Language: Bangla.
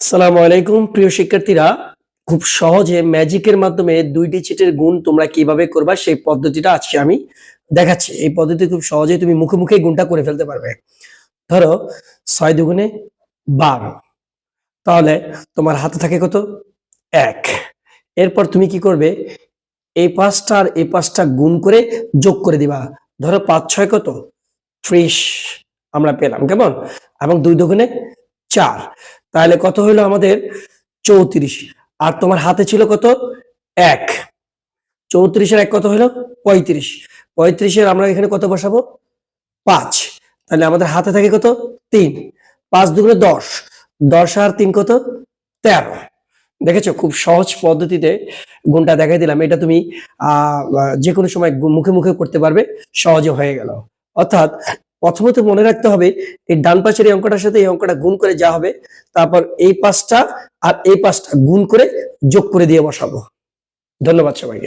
সালামু আলাইকুম, প্রিয় শিক্ষার্থীরা। খুব সহজে ম্যাজিকের মাধ্যমে দুই ডিজিটের গুণ তোমরা কীভাবে করবা সেই পদ্ধতিটা আজকে আমি দেখাচ্ছি। এই পদ্ধতি খুব সহজেই তুমি মুখে মুখে গুণটা করে ফেলতে পারবে। ধরো, ছয় দুগুণে বারো। তাহলে তোমার হাতে থাকে কত? এক। এরপর তুমি কি করবে? এই পাঁচটা আর এই পাঁচটা গুণ করে যোগ করে দিবা। ধরো পাঁচ ছয় কত? ত্রিশ। আমরা পেলাম, কেমন? এবং দুই দুগুণে চার। তাহলে কত হইল আমাদের চৌত্রিশ? আর তোমার হাতে ছিল কত? এক। চৌত্রিশের এক কত হলো পঁয়ত্রিশ। পঁয়ত্রিশের আমরা এখানে কত বসাবো? পাঁচ। তাহলে আমাদের হাতে থাকে কত? তিন। পাঁচ দুগুণে দশ। দশ আর তিন কত? তেরো। দেখেছ? খুব সহজ পদ্ধতিতে গুণটা দেখাই দিলাম। এটা তুমি যে কোনো সময় মুখে মুখে করতে পারবে। সহজে হয়ে গেল। অর্থাৎ প্রথমত মনে রাখতে হবে, এই ডান পাশের এই অঙ্কটার সাথে এই অঙ্কটা গুণ করে যা হবে, তারপর এই পাশটা আর এই পাশটা গুণ করে যোগ করে দিয়ে বসাবো। ধন্যবাদ সবাইকে।